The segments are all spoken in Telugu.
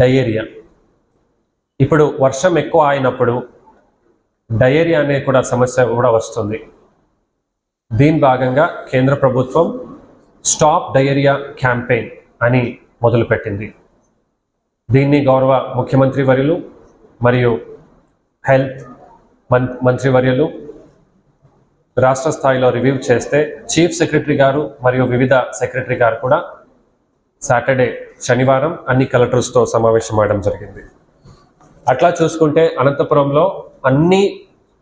డయేరియా. ఇప్పుడు వర్షం ఎక్కువ అయినప్పుడు డయేరియా అనే కూడా సమస్య కూడా వస్తుంది. దీని భాగంగా కేంద్ర ప్రభుత్వం స్టాప్ డయేరియా క్యాంపెయిన్ అని మొదలుపెట్టింది. దీన్ని గౌరవ ముఖ్యమంత్రి వర్యులు మరియు హెల్త్ మం మంత్రివర్యులు రాష్ట్ర స్థాయిలో రివ్యూ చేస్తే చీఫ్ సెక్రటరీ గారు మరియు వివిధ సెక్రటరీ గారు కూడా సాటర్డే శనివారం అన్ని కలెక్టర్స్తో సమావేశం అవడం జరిగింది. అట్లా చూసుకుంటే అనంతపురంలో అన్ని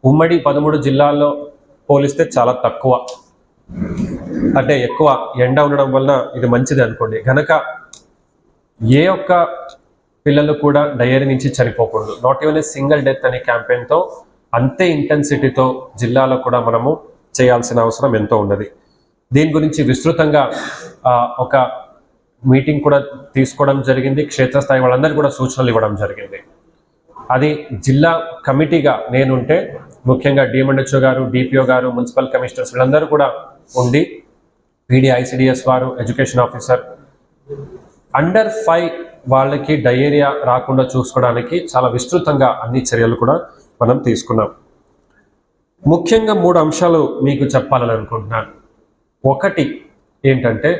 ఉమ్మడి పదమూడు జిల్లాల్లో పోలిస్తే చాలా తక్కువ. అంటే ఎక్కువ ఎండ ఉండడం వలన ఇది మంచిది అనుకోండి. గనక ఏ ఒక్క పిల్లలు కూడా డయేరీ నుంచి చనిపోకూడదు. Not even a single death అనే క్యాంపెయిన్తో అంతే ఇంటెన్సిటీతో జిల్లాలో కూడా మనము చేయాల్సిన అవసరం ఎంతో ఉన్నది. దీని గురించి విస్తృతంగా ఒక మీటింగ్ కూడా తీసుకోవడం జరిగింది. క్షేత్రస్థాయి వాళ్ళందరికీ కూడా సూచనలు ఇవ్వడం జరిగింది. అది జిల్లా కమిటీగా నేనుంటే ముఖ్యంగా డిఎంఎండ్హెచ్ఓ గారు డిపిఓ గారు మున్సిపల్ కమిషనర్స్ వీళ్ళందరూ కూడా ఉండి పీడీఐసిడిఎస్ వారు ఎడ్యుకేషన్ ఆఫీసర్ అండర్ ఫైవ్ వాళ్ళకి డయేరియా రాకుండా చూసుకోవడానికి చాలా విస్తృతంగా అన్ని చర్యలు కూడా మనం తీసుకున్నాం. ముఖ్యంగా మూడు అంశాలు మీకు చెప్పాలని అనుకుంటున్నాను. ఒకటి ఏంటంటే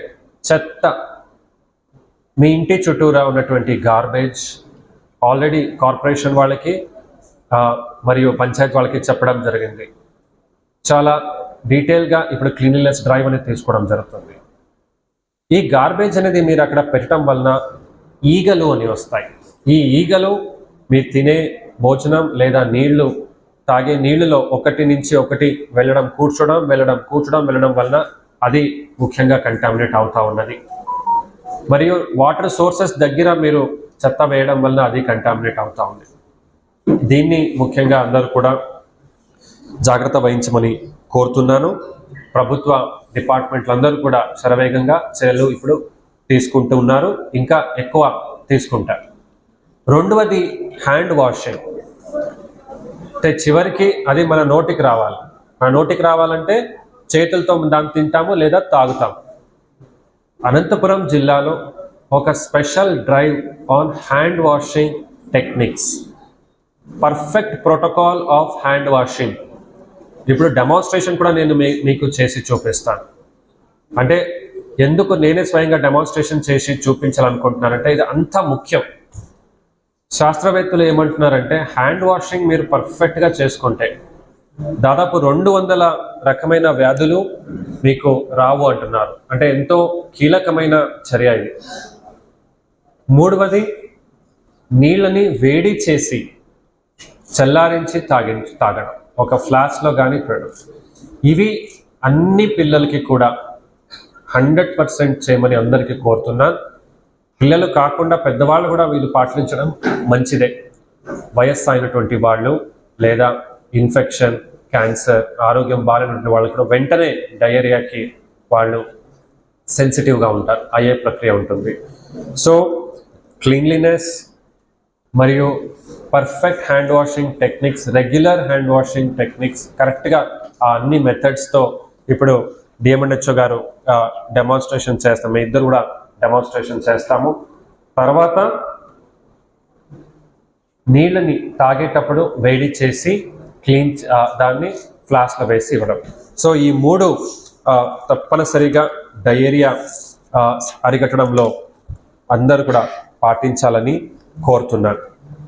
చెత్త మీ ఇంటి చుట్టూరా ఉన్నటువంటి గార్బేజ్ ఆల్రెడీ కార్పొరేషన్ వాళ్ళకి మరియు పంచాయత్ వాళ్ళకి చెప్పడం జరిగింది. చాలా డీటెయిల్గా ఇప్పుడు క్లీన్లీనెస్ డ్రైవ్ అనేది తీసుకోవడం జరుగుతుంది. ఈ గార్బేజ్ అనేది మీరు అక్కడ పెట్టడం వలన ఈగలు అని వస్తాయి. ఈ ఈగలు మీరు తినే భోజనం లేదా నీళ్ళు తాగే నీళ్ళలో ఒకటి నుంచి ఒకటి వెళ్ళడం కూర్చోవడం వెళ్ళడం కూర్చోవడం వెళ్ళడం వలన అది ముఖ్యంగా కంటామినేట్ అవుతూ ఉన్నది. మరియు వాటర్ సోర్సెస్ దగ్గర మీరు చెత్త వేయడం వల్ల అది కంటామినేట్ అవుతూ ఉంది. దీన్ని ముఖ్యంగా అందరూ కూడా జాగ్రత్త వహించమని కోరుతున్నాను. ప్రభుత్వ డిపార్ట్మెంట్లు అందరూ కూడా శరవేగంగా చర్యలు ఇప్పుడు తీసుకుంటూ ఉన్నారు. ఇంకా ఎక్కువ తీసుకుంటారు రెండవది హ్యాండ్ వాషింగ్. అంటే చివరికి అది మన నోటికి రావాలి. మన నోటికి రావాలంటే చేతులతో దాన్ని తింటాము లేదా తాగుతాము. అనంతపురం జిల్లాలో ఒక special drive on hand washing techniques. Perfect protocol of hand washing. ఇప్పుడు డెమాన్స్ట్రేషన్ కూడా నేను మీ- మీకు చేసి చూపిస్తాను. అంటే ఎందుకు నేనే స్వయంగా డెమాన్స్ట్రేషన్ చేసి చూపించాలనుకుంటున్నానంటే ఇది అంత ముఖ్యం. శాస్త్రవేత్తలు ఏమంటున్నారంటే హ్యాండ్ వాషింగ్ మీరు పర్ఫెక్ట్గా చేసుకుంటే దాదాపు రెండు వందల రకమైన వ్యాధులు మీకు రావు అంటున్నారు. అంటే ఎంతో కీలకమైన చర్య ఇది. మూడవది నీళ్ళని వేడి చేసి చల్లారించి తాగి తాగడం. ఒక ఫ్లాస్క్లో కానీ పెట్టడం ఇవి అన్ని పిల్లలకి కూడా హండ్రెడ్ పర్సెంట్ చేయమని అందరికీ కోరుతున్నాను పిల్లలు కాకుండా పెద్దవాళ్ళు కూడా వీళ్ళు పాటించడం మంచిదే. వయస్సు అయినటువంటి వాళ్ళు లేదా ఇన్ఫెక్షన్ క్యాన్సర్ ఆరోగ్యం బాగాలేనటువంటి వాళ్ళు కూడా వెంటనే డయేరియాకి వాళ్ళు సెన్సిటివ్గా ఉంటారు అయ్యే ప్రక్రియ ఉంటుంది. సో క్లీన్లీనెస్ మరియు perfect hand washing techniques regular hand washing techniques కరెక్ట్గా ఆ అన్ని మెథడ్స్తో ఇప్పుడు డిఎంఎన్హెచ్ఓ గారు డెమాన్స్ట్రేషన్ చేస్తాము మీ ఇద్దరు కూడా డెమాన్స్ట్రేషన్ చేస్తాము. తర్వాత నీళ్ళని తాగేటప్పుడు వేడి చేసి క్లీన్ దాన్ని ఫ్లాస్క్లో వేసి ఇవ్వడం. సో ఈ మూడు తప్పనిసరిగా డయేరియా అరిగట్టడంలో అరికట్టడంలో అందరూ కూడా పాటించాలని కోరుతున్నాను.